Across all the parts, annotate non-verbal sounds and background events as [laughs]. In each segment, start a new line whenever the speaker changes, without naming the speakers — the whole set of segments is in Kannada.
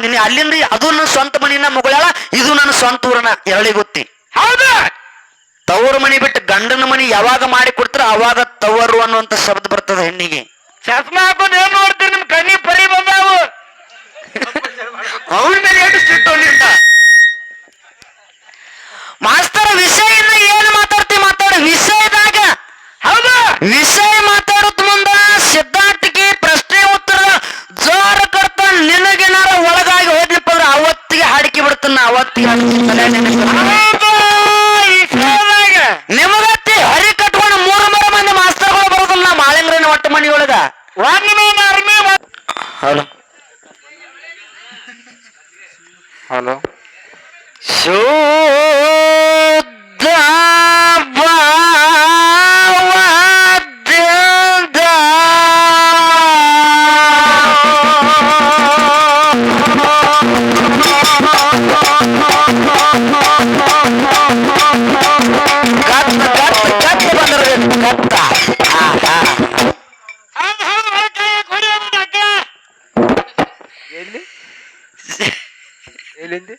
ಬಂದಿನಿ. ಅಲ್ಲಿಂದ ಅದು ನನ್ನ ಸ್ವಂತ ಮನಿನ ಮುಗಳಾಳ ಇದು ನನ್ನ ಸ್ವಂತ ಊರನ ಎರಳಿಗುತ್ತಿ
ಹೌದಾ.
ತವರು ಮನಿ ಬಿಟ್ಟು ಗಂಡನ ಮನಿ ಯಾವಾಗ ಮಾಡಿ ಕೊಡ್ತಾರ ಅವಾಗ ತವರು ಅನ್ನುವಂತ ಶಬ್ದ ಬರ್ತದೆ ಹೆಣ್ಣಿಗೆ.
ಚಸ್ಮಾ ಹಾಕೊಂಡು ಏನ್ ನೋಡ್ತೀರಿ ನಿಮ್ ಕಣ್ಣಿ ಪರಿ ಬಂದಾವು.
ಅವನ ಮೇಲೆ ಎಷ್ಟು ಸಿಟ್ಟು ನಿಂದ? ಮಾಸ್ತರ ವಿಷಯ ಏನು ಮಾತಾಡ್ತಿ? ಮಾತಾಡ. ವಿಷಯದಾಗ.
ಹೌದು.
ವಿಷಯ ಮಾತಾಡುತ್ತ ಮುಂದ ನಿನಗೇನಾರ ಒಳಗಾಗಿ ಹೋದ್ಲಿಪ್ಪ ಅಂದ್ರೆ ಅವತ್ತಿಗೆ ಹಾಡಿಕೆ ಬಿಡ್ತಾನ ಅವತ್ತಿಗೆ ಹಾಡ್ತೀನಿ Belli. Elinde.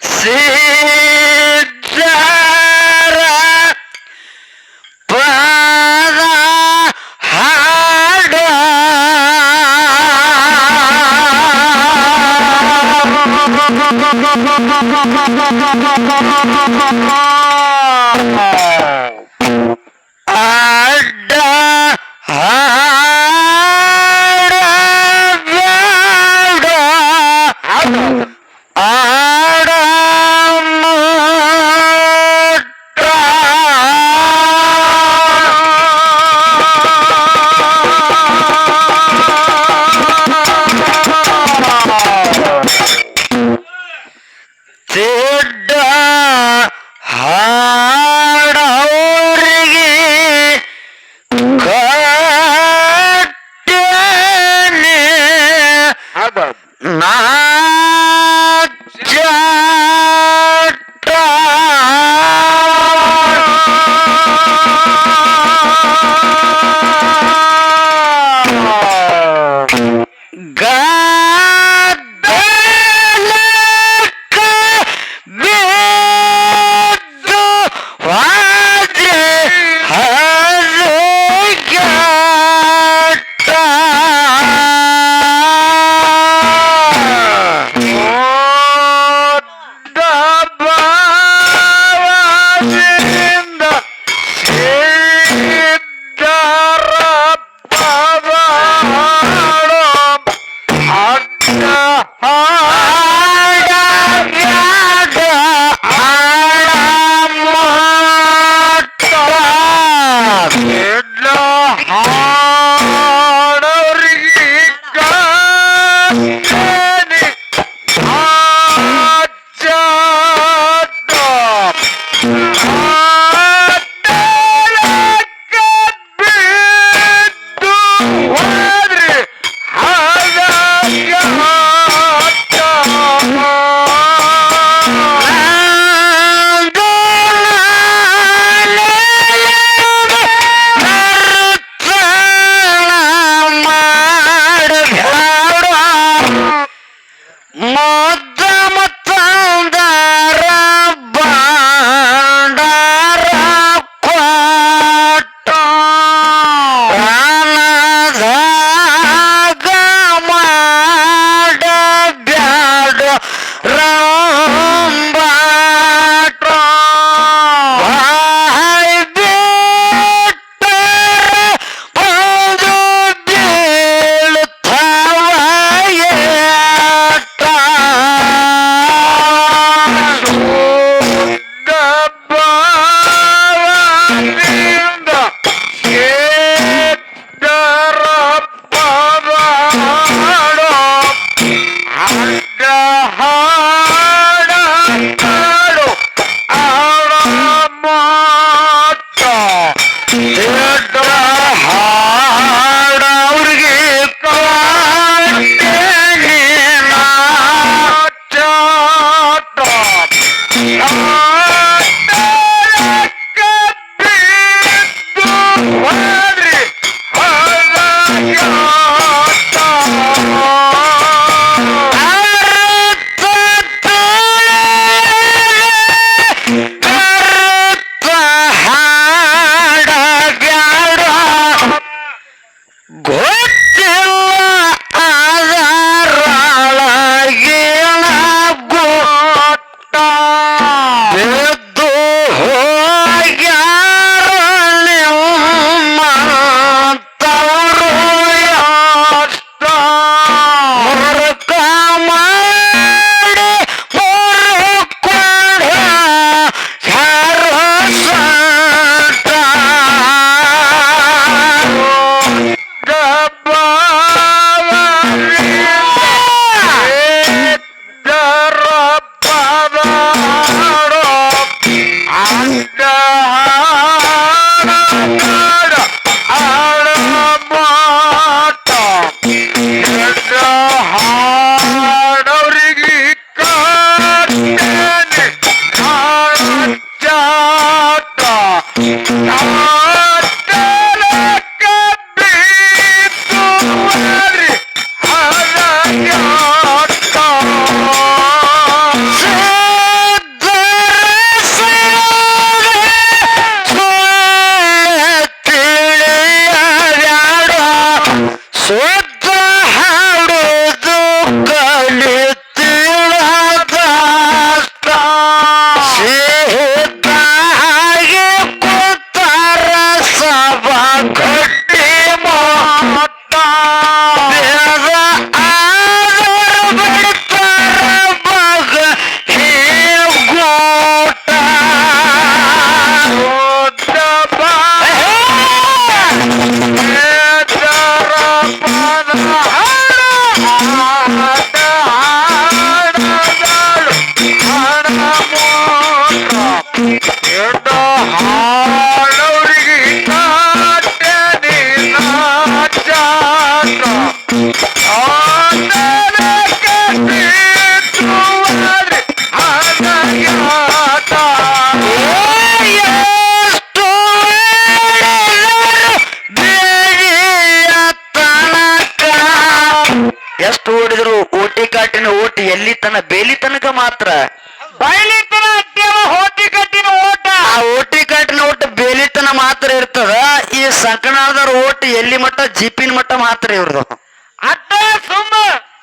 [laughs] Sen ತನ ಬೇಲಿ ತನಕ ಮಾತ್ರ.
ಬಯಲಿತನ ಅತ್ಯವ ಹೋಟಿ ಕಟ್ಟಿನ ಓಟ.
ಆ ಓಟಿ ಕಟ್ಟಿನ ಒಟ್ಟು ಬೇಲಿತನ ಮಾತ್ರ ಇರ್ತದ. ಈ ಸಂಕನಾದವ್ರ ಓಟ್ ಎಲ್ಲಿ ಮಟ್ಟ ಜಿಪಿನ ಮಟ್ಟ ಮಾತ್ರ ಇವ್ರದು.
ಅಟ್ಟ ಸುಮ್ಮ.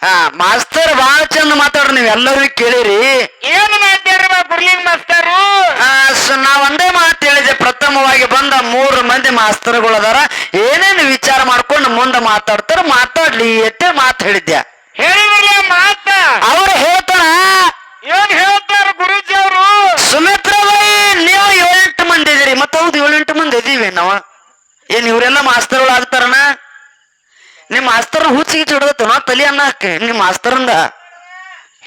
ಹಾ ಮಾಸ್ತರ್ ಬಾಳ ಚಂದ ಮಾತಾಡ್ರಿ ನೀವ್ ಎಲ್ಲರೂ ಕೇಳಿರಿ.
ಏನು ಮಾಡ್ತೀರಿ ಗುರ್ಲಿಂಗ್ ಮಾಸ್ತರು?
ಆ, ನಾ ಒಂದೇ ಮಾತು ಹೇಳಿದೆ. ಪ್ರಥಮವಾಗಿ ಬಂದ ಮೂರು ಮಂದಿ ಮಾಸ್ತರ್ಗಳು ಅದಾರ ಏನೇನು ವಿಚಾರ ಮಾಡ್ಕೊಂಡು ಮುಂದೆ ಮಾತಾಡ್ತಾರ ಮಾತಾಡ್ಲಿ ಎತ್ತೆ ಮಾತು ಹೇಳಿದ್ದೆ
ಹೇಳಿದ್ರಲ್ಲ ಮಾತ?
ಅವ್ರು ಹೇಳ್ತಾರ
ಏನ್ ಹೇಳ್ತಾರ ಗುರುಜಿ ಅವರು?
ಸುಮಿತ್ರಾಬಾಯಿ ನೀವು ಏಳೆಂಟು ಮಂದಿ ಇದೀರಿ. ಮತ್ತೆ ಹೌದು ಏಳೆಂಟು ಮಂದಿ ಇದೀವಿ ನಾವ. ಏನ್ ಇವರೆಲ್ಲ ಮಾಸ್ತರ್ಗಳು ಆಗ್ತಾರನ? ನಿಮ್ ಮಾಸ್ತರ್ ಹುಚ್ಚಿಗೆ ಚಿಡದತ್ತನ ತಲಿ ಅನ್ನಕ್ಕೆ ನಿಮ್ ಮಾಸ್ತರಂದ?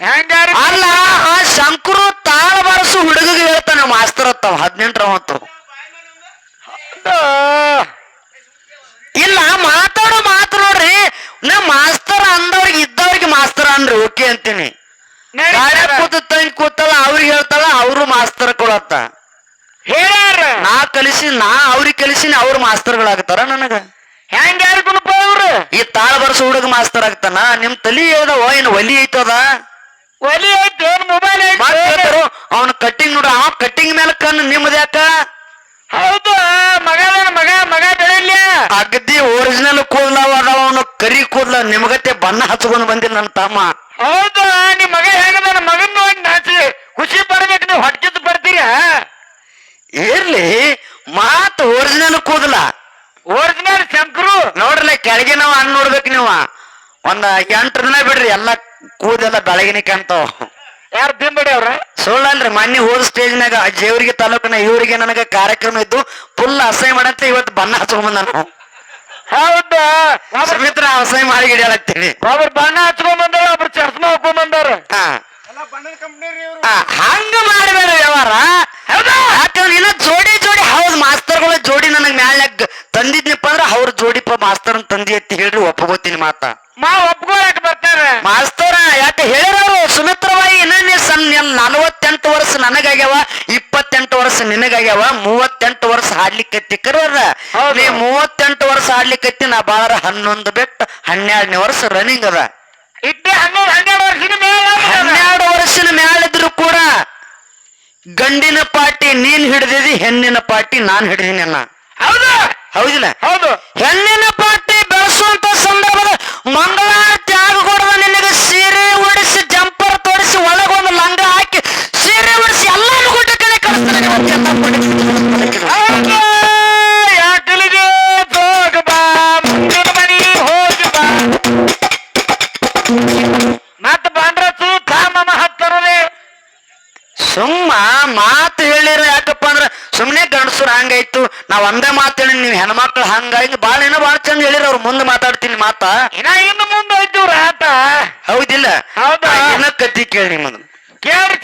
ಹೆಂಗಾರಿ?
ಅಲ್ಲ ಆ ಶಂಕರು ತಾಳ ಬಾರಸು ಹುಡುಗಿಗೆ ಹೇಳ್ತಾನೆ ಮಾಸ್ತರ್ ಅತ್ತಾವ ಹದಿನೆಂಟರ ಹೊತ್ತು ಅನ್ರಿ ಓಕೆ ಅಂತೀನಿ. ಗಾಡಿ ಕೂತ ತಂಗಿ ಕೂತಲ್ಲ ಅವ್ರಿಗೆ ಹೇಳ್ತಾಳ ಅವರು ಮಾಸ್ತರ್ ಕೊಡತ್ತ.
ಹೇಳ್ಯಾರ.
ನಾ ಕಲಿಸಿ ನಾ ಅವ್ರಿಗೆ ಕಲಿಸಿನ ಅವ್ರ ಮಾಸ್ತರ್ಗಳಾಗ್ತಾರ ನನಗ.
ಹೆಂಗ ಅವ್ರು
ಈ ತಾಳ ಬರ್ಸ ಹುಡುಗ ಮಾಸ್ತರ್ ಆಗ್ತಾನ ನಿಮ್ ತಲಿ ಹೇಳ್ದವ ಏನ್ ಒಲಿ ಐತದ
ಒಲಿ ಐತಿ ಏನ್ ಮೊಬೈಲ್
ಅವ್ನ ಕಟ್ಟಿಂಗ್ ನೋಡ ಅವ ಕಟ್ಟಿಂಗ್ ಮೇಲೆ ಕಣ್ಣು ನಿಮ್ದ ಯಾಕ?
ಹೌದು ಮಗ ಮಗ ಮಗ ಬೆಳಿಲ್ಲ
ಅಗದಿ ಒರಿಜಿನಲ್ ಕೂದಲ ಅವನು ಕರಿ ಕೂದಲ ನಿಮಗತ್ತೆ ಬಣ್ಣ ಹಚ್ಕೊಂಡ್ ಬಂದಿಲ್ಲ ನನ್ನ ತಮ್ಮ.
ಹೌದು ನಿಮ್ ಮಗ ಹೆಂಗದಾನ ಮಗನ್ ನೋಡಿ ನಾಚಿ. ಖುಷಿ ಪಡ್ಬೇಕು ನೀವು ಹೊಟ್ಟಿದ್ದು ಬರ್ತೀರ?
ಇರ್ಲಿ ಮಾತು ಒರಿಜಿನಲ್ ಕೂದಲ.
ಒರಿಜಿನಲ್ ಶಂಕರು.
ನೋಡ್ರಲ್ಲ ಕೆಳಗೆ ನಾವು ಅನ್ನ ನೋಡ್ಬೇಕು ನೀವು. ಒಂದ ಎಂಟು ದಿನ ಬಿಡ್ರಿ ಎಲ್ಲ ಕೂದೆಲ್ಲ ಬೆಳಗಿನ ಕಾಣ್ತಾವ
ಯಾರು ಬಿಂಬಡಿ ಅವ್ರ?
ಸುಳ್ಳಲ್ರಿ ಮೊನ್ನೆ ಹೋದ ಸ್ಟೇಜ್ನಾಗ ಜೇವರಿಗೆ ತಾಲೂಕಿನ ಇವರಿಗೆ ನನಗೆ ಕಾರ್ಯಕ್ರಮ ಇದ್ದು ಫುಲ್ ಅಸಹ್ಯ ಮಾಡಂತ ಇವತ್ತು ಬಣ್ಣ ಹಚ್ಕೊಂಡ್ ನಾನು.
ಹೌದಾ? ಒಬ್ರು
ಸುಮಿತ್ರ ಅಸಹ್ಯ ಮಾಡಿ ಹಿಡಿಯಲತ್ತೀನಿ
ಒಬ್ರು ಬಣ್ಣ ಹಚ್ಕೊಂಡ್ ಬಂದಾರ ಒಬ್ರು ಚಸ್ಮಾ ಹಾಕೊಂಡ್ ಬಂದಾರ
ಹಂಗ ಮಾಡಬೇಡ ವ್ಯವಹಾರ. ಇಲ್ಲ ಇನ್ನ ಜೋಡಿ ಜೋಡಿ ಹೌದ್ ಮಾಸ್ತರ್ಗಳ ಜೋಡಿ ನನಗ್ ಮ್ಯಾಲ ತಂದಿದ್ನಪ್ಪ ಅಂದ್ರ ಅವ್ರ ಜೋಡಿಪ್ಪ ಮಾಸ್ತರ್ ತಂದಿ ಅಂತ ಹೇಳ್ರಿ ಒಪ್ಪಗೋತೀನಿ ಮಾತ.
ಮಾ ಒಪ್ಕೊಳಕ್ ಬರ್ತಾರ.
ಮಾಸ್ತರ ಯಾಕೆ ಹೇಳಿರೋರು ಸುಮಿತ್ರವಾಯಿ ಇನ್ನೇ ಸಣ್ಣ ನಲವತ್ತೆಂಟು ವರ್ಷ ನನಗಾಗ್ಯಾವ? ಇಪ್ಪತ್ತೆಂಟು ವರ್ಷ ನಿನಗಾಗ್ಯಾವ? ಮೂವತ್ತೆಂಟು ವರ್ಷ ಹಾಡ್ಲಿಕ್ಕತ್ತಿ ಕರ್ವದ ನೀ ಮೂವತ್ತೆಂಟು ವರ್ಷ ಹಾಡ್ಲಿಕ್ಕತ್ತಿ ನಾ ಬಾಳ ಹನ್ನೊಂದು ಬಿಟ್ಟು ಹನ್ನೆರಡನೇ ವರ್ಷ ರನ್ನಿಂಗ್ ಅದ.
ಇಟ್ಟೆ ಹನ್ನೆರಡು ವರ್ಷದ
ಹನ್ನೆರಡು ವರ್ಷದ ಮ್ಯಾಲಿದ್ರು ಕೂಡ ಗಂಡಿನ ಪಾರ್ಟಿ ನೀನ್ ಹಿಡಿದಿದಿ ಹೆಣ್ಣಿನ ಪಾರ್ಟಿ ನಾನ್ ಹಿಡಿದೀನಿ ಅನ್ನ.
ಹೌದು.
ಹೌದಿಲ್ಲ?
ಹೌದು.
ಹೆಣ್ಣಿನ ಪಾರ್ಟಿ ಬೆಳೆಸುವಂತ ಸಂದರ್ಭದ ಮಂಗಳಾರತಿ ಆಗಕೊಡದ ನಿನಗೆ. ಸುಮ್ಮ ಮಾತು ಹೇಳಿರ ಯಾಕಪ್ಪ ಅಂದ್ರ ಸುಮ್ನೆ ಗಂಡಸರು ಹಂಗಾಯ್ತು. ನಾವ್ ಒಂದೇ ಮಾತು ನೀವು ಹೆಣ್ಮಕ್ಳು ಹಂಗಾಗಿ ಬಾಳ ಏನೋ ಬಾಳ ಚಂದ ಹೇಳಿರ ಅವ್ರು ಮುಂದೆ ಮಾತಾಡ್ತೀನಿ ಮಾತಾ.
ಇನ್ನ ಇನ್ನು ಮುಂದೆ ಹೋಯ್ತು ಆತ.
ಹೌದಿಲ್ಲ?
ಹೌದಾ?
ಕತ್ತಿ ಕೇಳಿ ನಿಮ್ಮದು
ಕೇಳಿ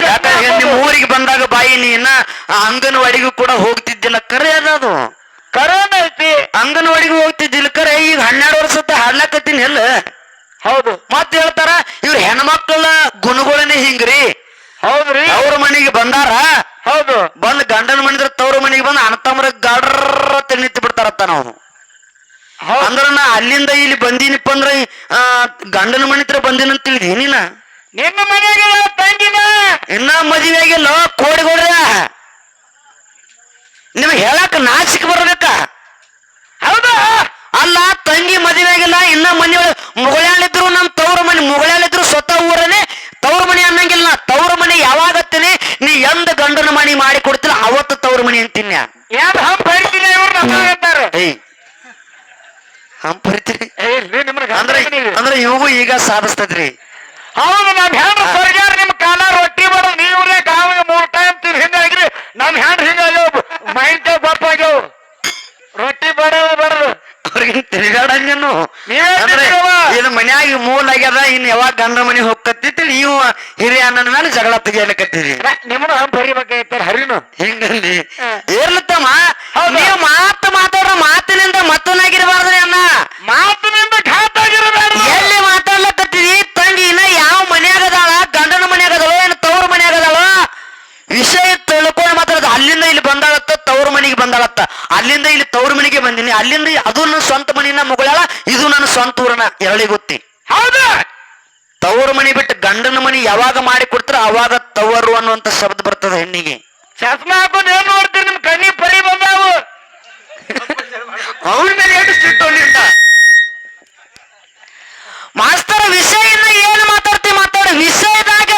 ಯಾಕಂದ್ರೆ [laughs] ನಿಮ್ ಊರಿಗೆ ಬಂದಾಗ ಬಾಯಿ ನೀನ ಅಂಗನವಾಡಿಗೂ ಕೂಡ ಹೋಗ್ತಿದ್ದಿಲ್ಲ ಕರೆ ಅದದು
ಕರೋನಾ ಐತಿ.
ಅಂಗನವಾಡಿಗೂ ಹೋಗ್ತಿದ್ದಿಲ್ಲ ಕರೆ ಈಗ ಹನ್ನೆರಡು ವರ್ಷದ ಹಾಡ್ಲಾಕತ್ತೀನಿ ಎಲ್ಲ.
ಹೌದು.
ಮತ್ ಹೇಳ್ತಾರ ಇವ್ರ ಹೆಣ್ಮಕ್ಳ ಗುಣಗಳನ್ನೇ ಹಿಂಗ್ರಿ?
ಹೌದ್ರಿ.
ಅವ್ರ ಮನೆಗೆ ಬಂದಾರ?
ಹೌದು.
ಬಂದ್ ಗಂಡನ ಮನಿದ್ರ ತವ್ರ ಮನೆಗೆ ಬಂದ್ ಅಣ್ಣತಮ್ಮರ ಗಡ್ರ ನಿಂತು ಬಿಡ್ತಾರತ್ತ ನಾವು. ಅಂದ್ರ ನಾ ಅಲ್ಲಿಂದ ಇಲ್ಲಿ ಬಂದೀನಿಪ್ಪ ಅಂದ್ರ ಗಂಡನ ಮನೆ ಹತ್ರ ಬಂದಿನ ಅಂತ ತಿಳಿದಿ ನೀನ?
ನಿನ್ನ ಮನೆಗೆ ತಂಗಿನ.
ಇನ್ನ ಮದುವೆ ಆಗಿಲ್ಲ ಕೋಡಿಗೋಡ್ರ. ನಿಮ್ಗೆ ಹೇಳಕ್ ನಾಚಿಕೆ ಬರ್ಬೇಕ.
ಹೌದಾ.
ಅಲ್ಲ ತಂಗಿ ಮದುವೆ ಆಗಿಲ್ಲ ಇನ್ನ ಮನೆ ಮುಗಳಾಳಿದ್ರು ನಮ್ ತವ್ರ ಮನೆ ಮುಗಳಾಳಿದ್ರು ಸ್ವತಃ ಊರನೇ ತವ್ರ ಮನೆ ಅನ್ನಂಗಿಲ್ಲ ತವ್ರ ಮನೆ ಯಾವಾಗ ಹತ್ತೀನಿ ನೀ ಎಂದ ಗಂಡನ ಮನೆ ಮಾಡಿ ಕೊಡ್ತಿಲ್ಲ ಅವತ್ತು ತವ್ರ ಮನೆ ಅಂತೀನಿ
ಯಾರು ಹಂಪ್ ಹರಿತೀನಿ ನಮ್ಮ ಇಲ್ರಿ ನಿಮ್ಗೆ
ಅಂದ್ರೆ ಅಂದ್ರೆ ಇವಾಗೂ ಈಗ ಸಾಧಿಸ್ತದ್ರಿ.
ಹೌದು ನಮ್ ಹೆಣ್ಣು ಸರ್ಗಾರ ನಿಮ್ ಕಾಲ ರೊಟ್ಟಿ ಬರೋ ನೀವ್ರೆ ಕಾವಿಗೆ ಮೂರ್ ಟೈಮ್ ತಿನ್ ಹಿಂಗಾಗ್ರಿ ನಮ್ ಹೆಂಡ್ರಿ ಹಿಂಗಾಗ್ಯಾವ ಮೈಂಡ್ ಗೊತ್ತಾಗ್ಯಾವ ರೊಟ್ಟಿ ಬರೋದು ಬರೋದು
ಅವ್ರಿಗೆ ತಿರುಗಾಡಂಗನು ಇದು ಮನ್ಯಾಗ ಮೂಲ ಆಗ್ಯದ ಇನ್ ಯಾವಾಗ ಗಂಡ ಮನೆ ಹೋಗ್ಕತ್ತಿತ್ತು ನೀವು ಹಿರಿಯ ಅಣ್ಣನ ಮೇಲೆ ಜಗಳ ತೆಗಿಯಲಕತ್ತೀರಿ
ನಿಮ್ಮನ್ನು ಹಂಪ್ ಹರಿಬೇಕಾಗಿತ್ತಾರ ಹರಿನು.
ಹಿಂಗಲ್ಲಿ.
ಏರ್ಲತ್ತಮ್ಮ.
ನೀವು ಮಾತು ಮಾತಾಡ್ರ ಮಾತಿನಿಂದ ಮತ್ತೊಂದಾಗಿರ್ಬಾರ್ದ್ರಿ ಅಣ್ಣ.
ಮಾತಿನಿಂದ ಖಾತಾಗಿರಬೇಡ
ಎಲ್ಲಿ ಮಾತಾಡ್ಲಕತ್ತಿದಿ ತಂಗಿ ಇನ್ನ ಯಾವ ಮನ್ಯಾಗ ಅದಾಳ ಗಂಡನ ಮನ್ಯಾಗ ಅದಾಳೋ ಏನು ತವ್ರ ಮನ್ಯಾಗ ಅದಾಳೋ ವಿಷಯ ತಿಳ್ಕೊಂಡು ಮಾತಾಡೋದು ಅಲ್ಲಿಂದ ಇಲ್ಲಿ ಬಂದಾಳತ್ತ ತವ್ರ ಮನೆಗೆ ಬಂದಾಳತ್ತ. ಅಲ್ಲಿಂದ ಇಲ್ಲಿ ತವ್ರ ಮನೆಗೆ ಬಂದಿನಿ. ಅಲ್ಲಿಂದ ಅದು ನನ್ನ ಸ್ವಂತ ಮನಿನ ಮುಗಳಾಳ ಇದು ನನ್ನ ಸ್ವಂತ ಊರನ ಎರಳಿ ಗೊತ್ತಿ.
ಹೌದು.
ತವರು ಮನಿ ಬಿಟ್ಟು ಗಂಡನ ಮನಿ ಯಾವಾಗ ಮಾಡಿ ಕೊಡ್ತಾರ ಅವಾಗ ತವರು ಅನ್ನುವಂತ ಶಬ್ದ ಬರ್ತದೆ ಹೆಣ್ಣಿಗೆ.
ಚಸ್ಮಾ ಹಾಕೊಂಡು ಏನ್ ನೋಡ್ತೀರಿ ನಿಮ್ ಕಣ್ಣಿ ಪರಿ ಬಂದಾವು?
ಅವನ ಮೇಲೆ ಎಷ್ಟು ಸಿಟ್ಟು ನಿಂದ? ಮಾಸ್ತರ ವಿಷಯನ ಏನು ಮಾತಾಡ್ತಿ ಮಾತಾಡ? ವಿಷಯದಾಗ.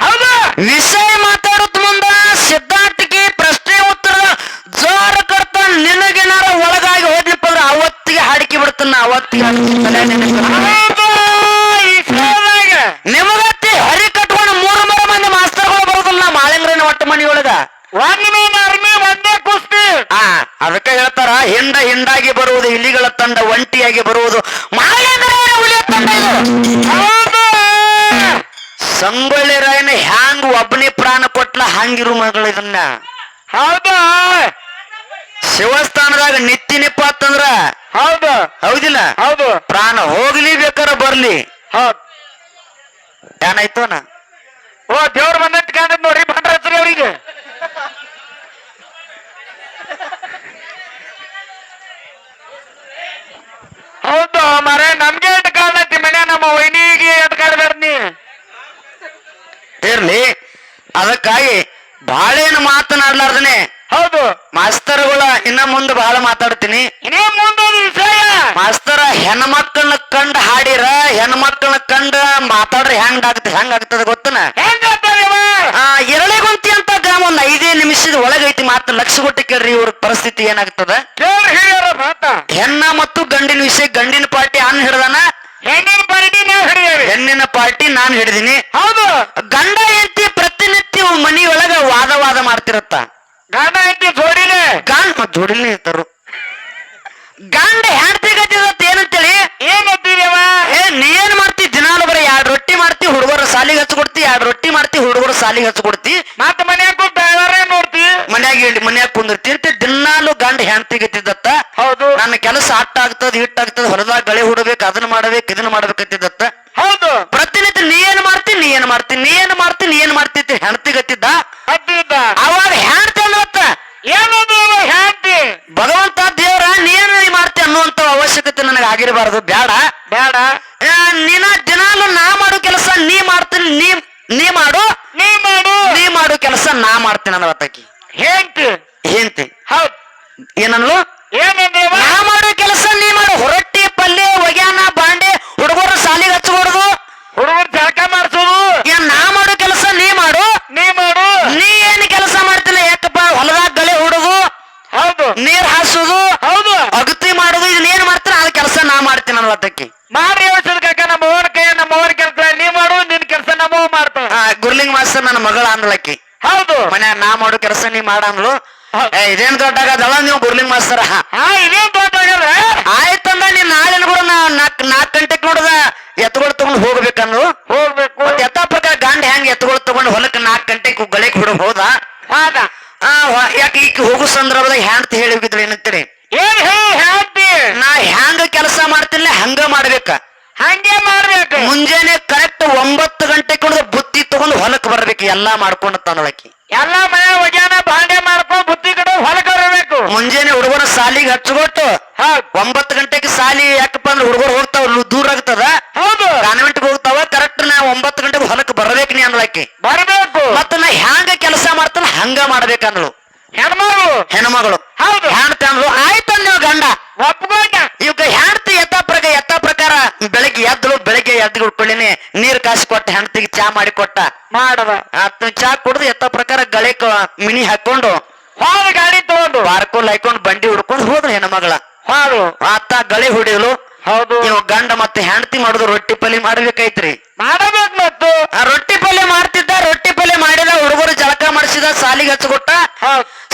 ಹೌದು.
ವಿಷಯ ಮಾತಾಡುತ್ತ ನಿನಗೇನಾರ ಒಳಗಾಗಿ ಹೋದ್ಲಿಪ್ಪ ಅಂದ್ರೆ ಅವತ್ತಿಗೆ ಹಾಡಿಕೆ ಬಿಡ್ತಾನ ಅವತ್ತಿಗೆ.
ಹೌದು
ನಿಮಗತ್ತಿ ಹರಿ ಕಟ್ಕೊಂಡು ಮೂರು ಮೂರು ಮಂದಿ ಮಾಸ್ತರ್ಗಳು ಬರೋದಿಲ್ಲ ಮಾಳಿಂಗ್ರನ ಒಟ್ಟ ಮನಿಯೊಳಗ ಅದಕ್ಕೆ ಹೇಳ್ತಾರ ಹಿಂಡ ಹಿಂಡಾಗಿ ಬರುವುದು ಇಲಿಗಳ ತಂಡ ಒಂಟಿಯಾಗಿ ಬರುವುದು. ಸಂಗೊಳ್ಳಿ ರಾಯನ ಹ್ಯಾಂಗ್ ಒಬ್ಬನೇ ಪ್ರಾಣ ಕೊಟ್ಲ ಹಂಗಿರು ಮಗಳು ಇದನ್ನ.
ಹೌದು.
ಶಿವಸ್ಥಾನದಾಗ ನಿತ್ಯ ನಿಪ್ಪ ಅಂತಂದ್ರ?
ಹೌದು.
ಹೌದಿಲ್ಲ?
ಹೌದು.
ಪ್ರಾಣ ಹೋಗ್ಲಿ ಬೇಕಾರ ಬರ್ಲಿ.
ಹೌದ್.
ಏನಾಯ್ತು ನಾ
ಓ ದೇವ್ರ ಮನೆ ಕಾಂತದ್ ನೋಡ್ರಿ ಅವ್ರಿಗೆ. ಹೌದು ಮರೆ ನಮ್ಗೆ ಕಾಣತಿ ಮನೆ ನಮ್ಮ ವೈನಿಗೆ ಎಟ್ ಕಾಡ್ಬೇಡ ನೀ.
ಇರ್ಲಿ. ಅದಕ್ಕಾಗಿ ಬಾಳೇನು ಮಾತನಾಡ್ಲಾರ್ದನೆ.
ಹೌದು.
ಮಾಸ್ತರ್ಗಳ ಇನ್ನ ಮುಂದೆ ಬಹಳ ಮಾತಾಡ್ತೀನಿ.
ಇನ್ನೇ ಮುಂದೊಂದು ವಿಷಯ.
ಮಾಸ್ತರ ಹೆಣ್ಮಕ್ಳನ್ನ ಕಂಡ ಹಾಡಿರ ಹೆಣ್ಮಕ್ಳನ್ನ ಕಂಡ ಮಾತಾಡ್ರ ಹೆಂಗ್ ಆಗ್ತದೆ ಹೆಂಗ್ ಆಗ್ತದ ಗೊತ್ತನ?
ಹೆಂಗ್ ಆಗ್ತಾರಿವ?
ಆ ಎರಳೆಗುಂತಿ ಅಂತ ಗ್ರಾಮ ಒಂದ್ ಐದೇ ನಿಮಿಷದ ಒಳಗೈತಿ ಮಾತ್ರ. ಲಕ್ಷ ಕೊಟ್ಟು ಕೇಳ್ರಿ ಇವ್ರ ಪರಿಸ್ಥಿತಿ ಏನಾಗ್ತದ? ಹೆಣ್ಣ ಮತ್ತು ಗಂಡಿನ ವಿಷಯ ಗಂಡಿನ ಪಾರ್ಟಿ ಅನ್ ಹಿಡ್ದಾನ?
ಹೆಣ್ಣಿನ ಪಾರ್ಟಿ ನಾವು ಹಿಡಿದೇವಿ
ಹೆಣ್ಣಿನ ಪಾರ್ಟಿ ನಾನ್ ಹಿಡ್ದೀನಿ.
ಹೌದು.
ಗಂಡ ಹೆಂಡತಿ ಪ್ರತಿನಿತ್ಯ ಮನಿಯೊಳಗ ವಾದ ವಾದ ಮಾಡ್ತಿರತ್ತ.
ಗಂಡ ಹೆಂಡತಿ ಜೋಡಿಲೆ?
ಗಂಡ ಜೋಡಿಲೆ ಇರ್ತಾರು. ಗಂಡ ಹೆಂಡತಿ ಗತಿದತ್ತ ಏನಂತೇಳಿ
ಏನ್ ಅಂತೀರವ
ಏ ನೀ ಏನ್ ಮಾಡ್ತಿ? ದಿನಾಲು ಬರೀ ಎರಡ್ ರೊಟ್ಟಿ ಮಾಡ್ತಿ ಹುಡುಗರ ಸಾಲಿಗೆ ಹಚ್ಚ ಕೊಡ್ತಿ ಎರಡ್ ರೊಟ್ಟಿ ಮಾಡ್ತಿ ಹುಡುಗರ ಸಾಲಿಗೆ ಹಚ್ಕೊಡ್ತಿ.
ಮತ್ತ ಮನ್ಯಾಗ ಬೇರೆ ನೋಡ್ತಿ?
ಮನ್ಯಾಗ ಇಲ್ಲಿ ಮನ್ಯಾಗ ಕುಂದಿರ್ತಿ ದಿನಾಲು ಗಂಡ ಹೆಂಡತಿ ಗತಿದತ್ತ
ಹೌದು.
ನನ್ನ ಕೆಲಸ ಅಟ್ಟ ಆಗ್ತದ ಹಿಟ್ಟ ಆಗ್ತದ ಹೊಲದಾಗ ಗಳೆ ಹುಡಬೇಕು ಅದನ್ನ ಮಾಡ್ಬೇಕು ಇದನ್ನ ಮಾಡ್ಬೇಕಂತಿದ್ದತ್ತ
ಹೌದು.
ಪ್ರತಿನಿತ್ಯ ನೀ ಏನ್ ಮಾಡ್ತಿ ನೀ ಏನ್ ಮಾಡ್ತಿ ನೀ ಏನ್ ಮಾಡ್ತಿ ನೀ ಏನ್ ಮಾಡ್ತಿ ಹೆಂಡತಿ ಗತಿದ್ದ ಅವಾಗ
ಏನದು ಹ್ಯಾಪಿ
ಭಗವಂತ ದೇವ್ರ ನೀನು ಮಾಡ್ತಿ ಅನ್ನುವಂತ ಅವಶ್ಯಕತೆ ನನಗೆ ಆಗಿರಬಾರದು ಬೇಡ
ಬೇಡ
ನೀನ ದಿನಾಲು ನಾ ಮಾಡೋ ಕೆಲಸ ನೀ ಮಾಡ್ತೀನಿ ನೀ ನೀ ಮಾಡು.
ನೀ ಮಾಡು.
ನೀ ಮಾಡೋ ಕೆಲಸ ನಾ ಮಾಡ್ತೀನಿ ಅನ್ನೋ
ಅತ್ತಕಿ
ಹೇಳ್ತಿ ಹೇಳ್ತಿ
ಹೌದ್.
ಏನನ್ಲು
ಏನಂದ್ರೆ
ನಾ ಮಾಡೋ ಕೆಲಸ ನೀ ಮಾಡು ಹೊರಟ್ಟಿ ಪಲ್ಯ ಒಗ್ಯಾನ ಬಾಂಡೆ ಹುಡುಗರು ಸಾಲಿಗೆ ಹಚ್ಚಬಾರ್ದು
ಹುಡುಗರು ಜಳಕ ಮಾಡ್ಸೋದು
ಏನ್ ನಾ ಮಾಡೋ ಕೆಲಸ ನೀ ಮಾಡು
ನೀ ಮಾಡು
ನೀ ಏನ್ ಕೆಲಸ ಮಾಡ್ತಿಲ್ಲ ಯಾಕಪ್ಪ ಹೊಲದಾಗ ಗಳೆ ಹುಡುಗು
ಹೌದು
ನೀರ್ ಹಾಸೋದು
ಹೌದು
ಅಗತಿ ಮಾಡೋದು ಇದನ್ನೇನ್ ಮಾಡ್ತೀನಿ ಅದ್ ಕೆಲಸ ನಾ ಮಾಡ್ತೀನಿ ಅನ್ನವತ್ತಕ್ಕಿ
ಮಾಡ್ರಿ ಯೋಚನೆ ಕಾಕ ನಮ್ಮ ಅವನ ಕೈ ನಮ್ಮ ಅವನ ಕೆಲಸ ನೀ ಮಾಡು ನಿನ್ ಕೆಲಸ ನಮ್ಮ ಮಾಡ್ತಾವ
ಆ, ಗುರ್ಲಿಂಗ್ ಮಾಸ್ತರ್ ಅಂದ್ಲಕ್ಕಿ
ಹೌದು.
ಮನ್ಯಾಗ ನಾ ಮಾಡೋ ಕೆಲಸ ನೀ ಮಾಡಂದ್ಲು. ಏ ಇದೇನ್ ದೊಡ್ಡಾಗದಲ್ಲ ನೀವು ಗುರ್ಲಿಂಗ್ ಮಾಸ್ತರ
ಹಾ ಇದೇನ್ ದೊಡ್ಡಾಗದ
ಆಯ್ತಂದ ನೀನ್ ನಾಳೆ ಕೂಡ ನಾ ನಾಕ್ ನಾಕ್ ಗಂಟೆಕ್ ನೋಡ್ದ ಎತ್ತುಗಳು ತಗೊಂಡ್ ಹೋಗ್ಬೇಕಂದ್ರು
ಹೋಗ್ಬೇಕು.
ಎತ್ತ ಯಥಾ ಪ್ರಕಾರ ಗಂಡ ಹೆಂಗ್ ಎತ್ತುಗಳು ತಗೊಂಡ್ ಹೊಲಕ್ ನಾಕ್ ಗಂಟೆ ಗಳಕ್ ಬಿಡ ಹೋದ?
ಹಾದ?
ಆ ಹೊ- ಯಾಕೆ ಈಗ ಹೋಗೋ ಸಂದರ್ಭದಾಗ ಹ್ಯಾಂಡ್ ಹೇಳಿ ಏನಂತೀರಿ?
ಏನ್ ಹೇಳಿ
ನಾ ಹ್ಯಾಂಗ ಕೆಲಸ ಮಾಡ್ತಿಲ್ಲ ಹಂಗ ಮಾಡ್ಬೇಕ.
ಹಂಗೆ ಮಾಡ್ಬೇಕು.
ಮುಂಜಾನೆ ಕರೆಕ್ಟ್ ಒಂಬತ್ತು ಗಂಟೆ ಕುಡಿದು ತಗೊಂಡು ಹೊಲಕ್ ಬರ್ಬೇಕು ಎಲ್ಲಾ ಮಾಡ್ಕೊಂಡು ತಂದಳಕಿ
ಎಲ್ಲ ಮನೆ ಒಗ್ಯಾನ ಬಾಂಡೆ ಮಾಡ್ಕೊಂಡು ಬುತ್ತಿ ಕಡೆ ಹೊಲಕ್ಕೆ ಬರಬೇಕು.
ಮುಂಜಾನೆ ಹುಡುಗರ ಸಾಲಿಗೆ ಹಚ್ಕೊಟ್ಟು ಒಂಬತ್ತು ಗಂಟೆಗೆ ಸಾಲಿ ಯಾಕಪ್ಪ ಅಂದ್ರೆ ಹುಡುಗರು ಹೋಗ್ತಾವ ದೂರ ಆಗ್ತದ?
ಹೌದು.
ಕಾನ್ವೆಂಟ್ ಹೋಗ್ತಾವ ಕರೆಕ್ಟ್ ನಾ ಒಂಬತ್ತು ಗಂಟೆಗೆ ಹೊಲಕ್ ಬರ್ಬೇಕು ನೀ ಅಂದ್ಲಕ್ಕಿ.
ಬರ್ಬೇಕು.
ಮತ್ತ ನಾ ಹ್ಯಾಂಗ ಕೆಲಸ ಮಾಡ್ತಾನ ಹಂಗ ಮಾಡ್ಬೇಕಂದ್ಳು
ಹೆಣ್ಮಗಳು.
ಹೆಣ್ಮಗಳು.
ಹೌದು.
ಹೆಣ್ತಿ ಅಂದ್ಳು ಆಯ್ತು ನೀವು ಗಂಡ.
ಒಪ್ಕೊಂಡ.
ಇವಾಗ ಹೆಣ್ತಿ ಯಥಾ ಪ್ರಕಾರ ಯಥಾ ಪ್ರಕಾರ ಬೆಳಗ್ಗೆ ಎದ್ದಳು ಬೆಳಗ್ಗೆ ಎದ್ದು ಉಳ್ಕೊಳ್ಳಿನಿ ನೀರ್ ಕಾಸಿ ಕೊಟ್ಟ ಹೆಂಡತಿಗೆ ಚಾ ಮಾಡಿ ಕೊಟ್ಟ.
ಮಾಡದ.
ಆತ ಚಾ ಕುಡ್ದು ಎತ್ತ ಪ್ರಕಾರ ಗಳೆ ಮಿನಿ ಹಾಕೊಂಡು
ಹಾಲು ಗಾಡಿ ತಗೊಂಡು.
ಬಾರ್ಕೋಲ್ ಹಾಕೊಂಡು ಬಂಡಿ ಹುಡ್ಕೊಂಡು ಹೋದ್ರು ಹೆಣ್ಮಗಳ.
ಹಾಲು.
ಆತ ಗಳೆ ಹೊಡಿಯಲು
ಹೌದು.
ನೀವು ಗಂಡ ಮತ್ತೆ ಹೆಂಡತಿ ಮಾಡುದು ರೊಟ್ಟಿ ಪಲ್ಯ ಮಾಡ್ಬೇಕೈತ್ರಿ
ಮಾಡಬೇಕು ಮತ್ತು.
ಆ ರೊಟ್ಟಿ ಪಲ್ಯ ಮಾಡ್ತಿದ್ದ ರೊಟ್ಟಿ ಪಲ್ಯ ಮಾಡಿದ ಹುಡುಗರು ಜಳಕ ಮಾಡಿಸಿದ ಸಾಲಿಗೆ ಹಚ್ಕೊಟ್ಟ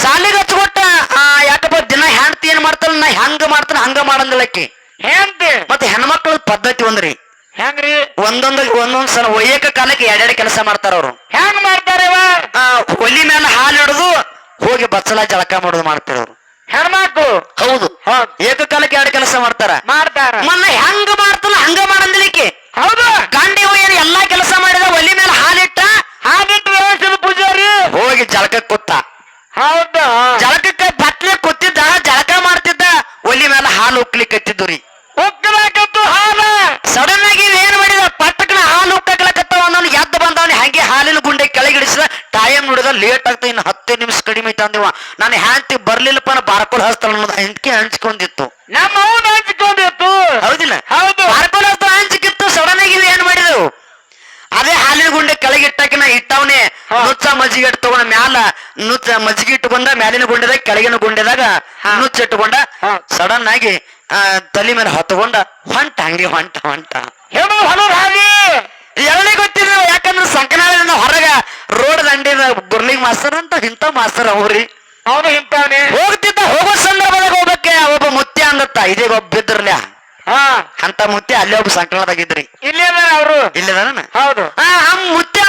ಸಾಲಿಗೆ ಹಚ್ಕೊಟ್ಟ ಆ, ಯಾಕಪ್ಪ ದಿನ ಹೆಂಡತಿ ಏನ್ ಮಾಡ್ತಾಳ ನಾ ಹೆಂಗ ಮಾಡ್ತಾನ ಹಂಗ ಮಾಡಂದಿಲ್ಲಕ್ಕಿ.
ಹೆಂಡತಿ?
ಮತ್ತೆ ಹೆಣ್ಮಕ್ಳ ಪದ್ಧತಿ ಒಂದ್ರಿ.
ಹೆಂಗ್ರಿ?
ಒಂದೊಂದು ಒಂದೊಂದ್ ಸಲ ಒಯ್ಯಕ ಕಾಲಕ್ಕೆ ಎರಡೆರಡು ಕೆಲಸ ಮಾಡ್ತಾರ ಅವ್ರು.
ಹೆಂಗ್
ಮಾಡ್ತಾರೆ ಒಲಿ ಮೇಲೆ ಹಾಲು ಹಿಡಿದು ಹೋಗಿ ಬಚ್ಚಲ ಜಳಕ ಮಾಡೋದು ಮಾಡ್ತಾರ ಅವ್ರು.
ಹೆಣ್ಮಕ್ಳು?
ಹೌದು. ಏಕಕಾಲಕ್ಕೆ ಎರಡು ಕೆಲಸ ಮಾಡ್ತಾರ.
ಮಾಡ್ತಾರ.
ಮೊನ್ನೆ ಹೆಂಗ ಮಾಡ್ತಲ್ಲ ಹಂಗ ಮಾಡಂದಿಲಿಕ್ಕೆ.
ಹೌದು.
ಗಾಂಡಿ ಏನು ಎಲ್ಲಾ ಕೆಲಸ ಮಾಡಿದ ಒಲಿ ಮೇಲೆ ಹಾಲಿಟ್ಟ
ವ್ಯವಸ್ಥೆ ಪೂಜಾರಿ
ಹೋಗಿ ಜಳಕ ಕೂತ.
ಹೌದು?
ಜಳಕಕ್ಕೆ ಹಾಲು ಉಕ್ಲಿಕ್ಕೆ ಹತ್ತಿದ್ದು ರೀ
ಉಕ್ಕಲಾಕತ್ತು ಹಾಲ.
ಸಡನ್ ಆಗಿ ಏನ್ ಮಾಡಿದ? ಪಟ್ಟಕನ ಹಾಲು ಉಕ್ಕಲಕತ್ತ ನಾನು ಎದ್ದು ಬಂದವನು ಹಂಗೆ ಹಾಲಿನ ಗುಂಡೆ ಕೆಳಗಿಡಿಸಿದ ಟೈಮ್ ನೋಡಿದ
ಲೇಟ್ ಆಗ್ತದೆ ಇನ್ನು
ಹತ್ತು
ನಿಮಿಷ
ಕಡಿಮೆ ಐತೆ ಅಂದಿವ. ನಾನು ಹ್ಯಾಂತಿ ಬರ್ಲಿಲ್ಲಪ್ಪ ಬಾರ್ಕೊಳ್ ಹಸ್ತಾಳ ಅನ್ನೋದು ಹಂಚಿಕೆ ಹಂಚ್ಕೊಂಡಿತ್ತು. ನಮ್ಮ ಅವನು ಹಂಚ್ಕೊಂಡಿತ್ತು. ಇಟ್ಟವನೇ. ನುಚ್ಚ ಮಜ್ಜಿಗೆ ಇಟ್ಟು ತಗೊಂಡ ಮ್ಯಾಲ ನುಚ್ಚ ಮಜ್ಜಿಗೆ ಇಟ್ಟುಕೊಂಡ ಮ್ಯಾಲಿನ ಗುಂಡೆದಾಗ ಕೆಳಗಿನ ಗುಂಡೆದಾಗ
ಹಾ.
ನುಚ್ಚ ಇಟ್ಟುಕೊಂಡ ಸಡನ್ ಆಗಿ ತಲೆ ಮೇಲೆ ಹತ್ಕೊಂಡ ಹೊಂಟ ಹಂಗೆ ಹೊಂಟ ಹೊಂಟ.
ಹಾದಿ
ಎಲ್ಲಿ ಗೊತ್ತಿಲ್ಲ ಯಾಕಂದ್ರೆ ಸಂಕನಾಳದಿಂದ ಹೊರಗ ರೋಡ್ ದಂಡಿನ ಗುರ್ಲಿಂಗ್ ಮಾಸ್ತರ್ ಅಂತ ಇಂಥ ಮಾಸ್ತರ್ ಅವ್ರಿ.
ಅವನು ಇಂತವನೇ
ಹೋಗ್ತಿದ್ದ ಹೋಗೋ ಸಂದರ್ಭದಾಗ ಹೋಗಕ್ಕೆ ಒಬ್ಬ ಮುತ್ಯ ಅಂದತ್ತ ಇದೇ ಒಬ್ಬ ಬಿದ್ರಲ್ಯ.
ಹಾ.
ಅಂತ ಮುತ್ಯ ಅಲ್ಲೇ ಒಬ್ಬ ಸಂಕಲನದಾಗಿದ್ರಿ
ಇಲ್ಲೇ ಅವರು?
ಇಲ್ಲದಾನ
ಹೌದು.
ಆ ಹಮ್ ಮುತ್ಯ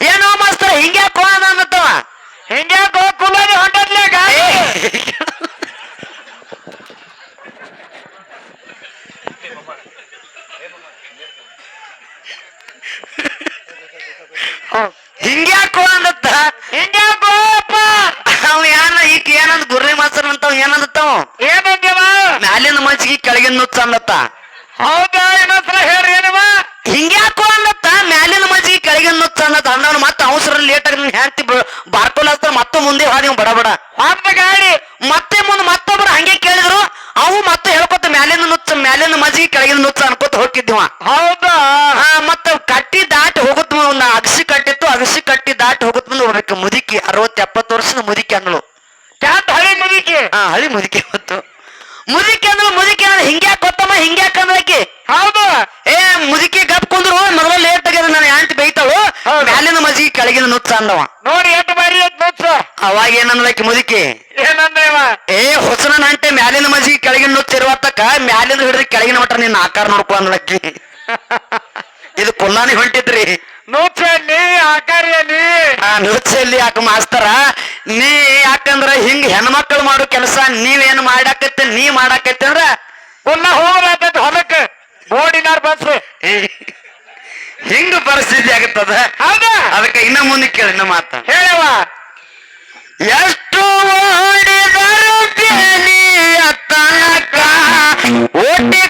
ಏನೋ ಮಾಸ್ತರ ಹಿಂಗ್ಯಾ ಕೋಣ ಅನ್ನತ್ತವ?
ಹಿಂಗ್ಯಾಕೋ ಕುಲಾದಿ ಹೊಂಟದ್ಲೆ ಗಾಡಿ
ಹಿಂಗ್ಯಾಕೋ ಅಂದತ್ತ
ಹಿಂಗ್ಯಾಕೋ ಅಪ್ಪ.
ಅವ್ ಏನ ಈಗ ಏನಂದ್ ಗುರ್ರಿ ಮಾಸ್ತರ್ ಅಂತವ್ ಏನಂದತ್ತವ?
ಏನಂದೇವ
ಮ್ಯಾಲಿನ ಮಜ್ಜಿಗೆ ಕೆಳಗಿನ ನುಚ್ಚ ಅಂದತ್ತ
ಹೌದಾ ಏನತ್ರ ಹೇಳ್ರಿ ಏನವ?
ಹಿಂಗ್ಯಾಕೋ ಅನ್ನತ್ತ ಮ್ಯಾಲಿನ ಮಜ್ಜಿ ಕೆಳಗಿನ ನುಚ್ಚ ಅನ್ನತ್ತ ಅಂದವನು ಮತ್ತೆ ಅವಸರ ಲೇಟ್ ಆಗಿ ಹೆಂಡತಿ ಬಾರ್ಕೋಲ್ ಮತ್ತೆ ಮುಂದೆ ಹಾದಿ ಬಡ ಬಡ.
ಹೊಂದ ಗಾಡಿ
ಮತ್ತೆ ಮುಂದೆ ಮತ್ತೊಬ್ರು ಹಂಗೆ ಕೇಳಿದ್ರು ಅವು ಮತ್ತೆ ಹೇಳ್ಕೊತ ಮ್ಯಾಲಿನ ನುಚ್ಚ ಮ್ಯಾಲಿನ ಮಜ್ಜಿ ಕೆಳಗಿನ ನುಚ್ಚ ಅನ್ಕೋತ ಹೋಗಿದ್ದಿವ
ಹೌದಾ?
ಆ ಮತ್ತ ಕಟ್ಟಿ ದಾಟಿ ಹೋಗುತ್ತ ಒಂದು ಅಗಸಿ ಕಟ್ಟಿತ್ತು ಅಗಸಿ ಕಟ್ಟಿ ದಾಟಿ ಹೋಗುತ್ತ ಮುಂದೆ ಹೋಗ್ಬೇಕು ಮುದುಕಿ ಅರವತ್ ಎಪ್ಪತ್ತು ವರ್ಷದ ಮುದುಕಿ ಅಂದಳು.
ಹಳಿ ಮುದುಕಿ?
ಹಾ ಹಳಿ ಮುದುಕಿ ಹೊತ್ತು ಮುದುಕಿ ಅಂದ್ರ ಮುದುಕಿ ಅಂದ್ರೆ ಹಿಂಗ್ಯಾಕ್ ಗೊತ್ತಮ್ಮ? ಹಿಂಗ್ಯಾಕ್ ಅಂದ್ರಕಿ
ಹೌದು.
ಏ ಮುದುಕಿ ಗಪ್ ಕುಂದ್ರು ಮೊದಲ ಲೇಟ್ ಆಗ್ಯದ ನನ್ನ ಆಂಟಿ ಬೈತಾಳು. ಮ್ಯಾಲಿನ ಮಜ್ಜಿಗೆ ಕೆಳಗಿನ ನುಚ್ಚ ಅಂದವ.
ನೋಡಿ ಎಷ್ಟು ಬಾರಿ ನುಚ್ಚ.
ಅವಾಗ ಏನಂದ್ಲಕಿ ಮುದುಕಿ?
ಏನಂದೇವ?
ಏ ಹೊಸನ ಅಂಟೆ ಮ್ಯಾಲಿನ ಮಜ್ಜಿಗೆ ಕೆಳಗಿನ ನುಚ್ಚ ಇರುವತ್ತಕ್ಕ ಮ್ಯಾಲಿನ ಹಿಡಿದು ಕೆಳಗಿನ ಮಟ್ಟ ನಿನ್ನ ಆಕಾರ ನೋಡ್ಕೊ ಅಂದ್ಲಕ್ಕಿ ಇದು ಕುಲ್ಲಾನಿ ಹೊಂಟಿದ್ರಿ.
ನುಚ್ಚಲ್ಲಿ
ಆಕಾರ ನುಚ್ಚಲ್ಲಿ ಯಾಕೆ ಮಾಸ್ತರ? ನೀ ಯಾಕಂದ್ರ ಹಿಂಗ ಹೆಣ್ಮಕ್ಳು ಮಾಡೋ ಕೆಲಸ ನೀವೇನ್ ಮಾಡಾಕತ್ತಿ ನೀ ಮಾಡಾಕತ್ತಿ ಅಂದ್ರ
ಗುಲ್ಲ ಹೋಗ್ಲಾಕತ್ ಹೊಲಕ್ಕೆ. ಬೋಡಿನಾರ್ ಬಸ್
ಹಿಂಗ ಪರಿಸ್ಥಿತಿ ಆಗುತ್ತದ? ಅದಕ್ಕೆ ಇನ್ನ ಮುಂದೆ ಕೇಳಿನ ಮಾತ
ಹೇಳವ
ಎಷ್ಟು ಓಡಿದರು ಅತ್ತನಕ ಓಟಿ